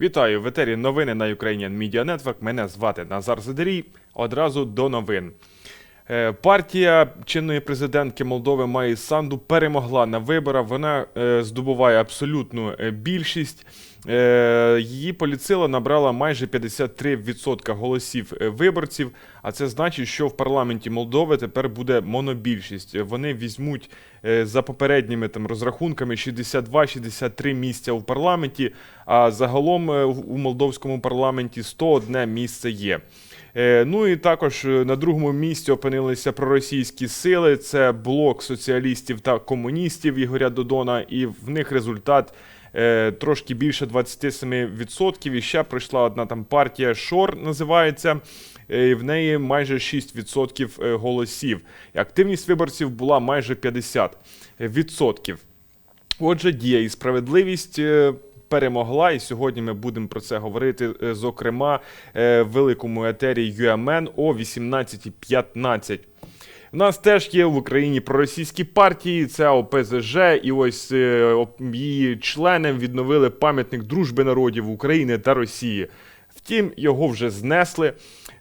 Вітаю в етері новини на Ukrainian Media Network. Мене звати Назар Задерій. Одразу до новин. Е, Партія чинної президентки Молдови Маї Санду перемогла на виборах. Вона е, здобуває абсолютну е, більшість. Е, Її поліцила набрала майже 53% голосів е, виборців. А це значить, що в парламенті Молдови тепер буде монобільшість. Вони візьмуть е, за попередніми там розрахунками 62-63 місця у парламенті. А загалом у молдовському парламенті 101 місце є. Ну і також на другому місці опинилися проросійські сили. Це блок соціалістів та комуністів Ігоря Додона, і в них результат трошки більше 27%. І ще пройшла одна там партія Шор називається. е, І в неї майже 6% е, голосів. Активність виборців була майже 50%. Отже, дія і справедливість е, перемогла, і сьогодні ми будемо про це говорити, е, зокрема, е, в великому етері UMN о 18.15. У нас теж є в Україні проросійські партії, це ОПЗЖ, і ось е, її членам відновили пам'ятник дружби народів України та Росії. Втім, його вже знесли.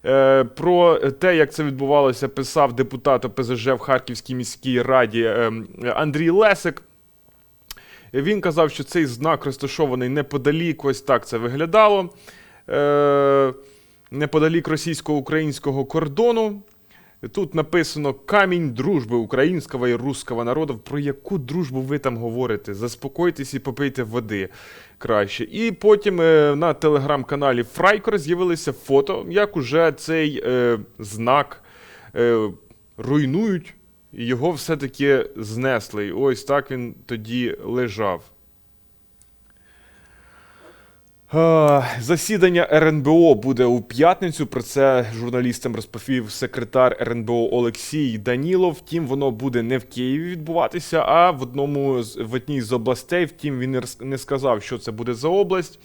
Е, Про те, як це відбувалося, писав депутат ОПЗЖ в Харківській міській раді е, Андрій Лесик. Він казав, що цей знак розташований неподалік, ось так це виглядало. Неподалік російсько-українського кордону. Тут написано камінь дружби українського і руського народу. Про яку дружбу ви там говорите? Заспокойтесь і попийте води краще. І потім е, на телеграм-каналі Фрайкор з'явилися фото, як уже цей е, знак е, руйнують, і його все-таки знесли. Ось так він тоді лежав. Е, Засідання РНБО буде у п'ятницю. Про це журналістам розповів секретар РНБО Олексій Данілов. Втім, воно буде не в Києві відбуватися, а в одному з в одній з областей. Втім, він не сказав, що це буде за область.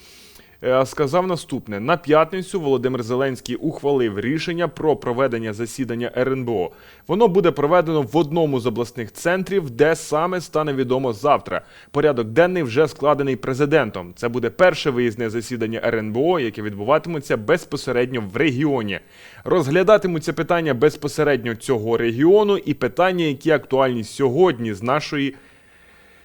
Е, Сказав наступне: на п'ятницю Володимир Зеленський ухвалив рішення про проведення засідання РНБО. Воно буде проведено в одному з обласних центрів, де саме стане відомо завтра. Порядок денний вже складений президентом. Це буде перше виїзне засідання РНБО, яке відбуватиметься безпосередньо в регіоні. Розглядатимуться питання безпосередньо цього регіону і питання, які актуальні сьогодні з нашої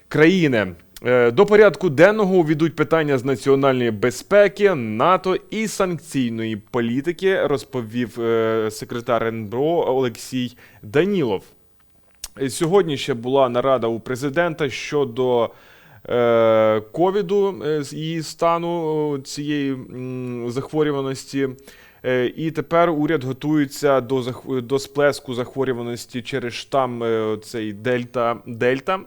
країни. Е, До порядку денного увійдуть питання з національної безпеки, НАТО і санкційної політики, розповів е, секретар РНБО Олексій Данілов. Сьогодні ще була нарада у президента щодо е, ковіду, її стану цієї захворюваності. І тепер уряд готується до, до сплеску захворюваності через штам цей Дельта. Дельта.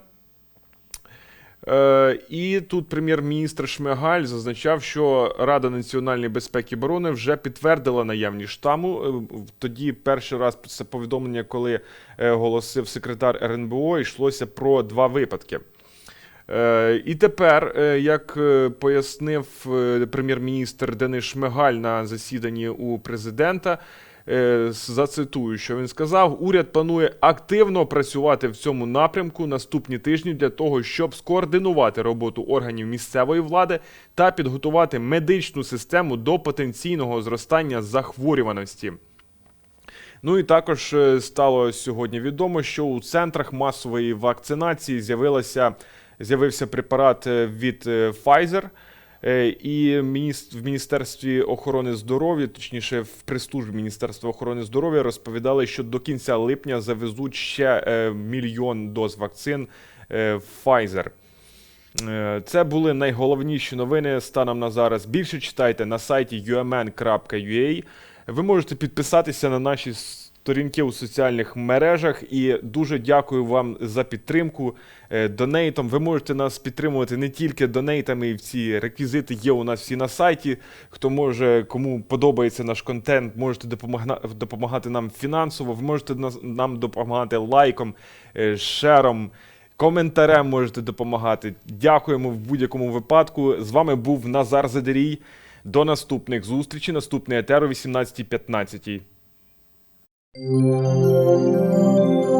Е, І тут прем'єр-міністр Шмигаль зазначав, що Рада національної безпеки і оборони вже підтвердила наявність штаму. Е, Тоді перший раз це повідомлення, коли е, оголосив секретар РНБО, йшлося про два випадки. І тепер, як пояснив прем'єр-міністр Денис Шмигаль на засіданні у президента, зацитую, що він сказав: уряд планує активно працювати в цьому напрямку наступні тижні для того, щоб скоординувати роботу органів місцевої влади та підготувати медичну систему до потенційного зростання захворюваності. Ну і також е, стало сьогодні відомо, що у центрах масової вакцинації з'явилася з'явився препарат е, від е, Pfizer. Е, І в Міністерстві охорони здоров'я, точніше, в прес-службі Міністерства охорони здоров'я розповідали, що до кінця липня завезуть ще е, мільйон доз вакцин е, Pfizer. Це були найголовніші новини станом на зараз. Більше читайте на сайті umn.ua. Ви можете підписатися на наші сторінки у соціальних мережах і дуже дякую вам за підтримку е, донейтом. Ви можете нас підтримувати не тільки донейтами, і всі реквізити є у нас всі на сайті. Хто може, кому подобається наш контент, можете допомагати нам фінансово. Ви можете нам допомагати лайком, е, шером. Коментарем можете допомагати. Дякуємо в будь-якому випадку. З вами був Назар Задерій. До наступних зустрічей. Наступний етер о 18.15. Música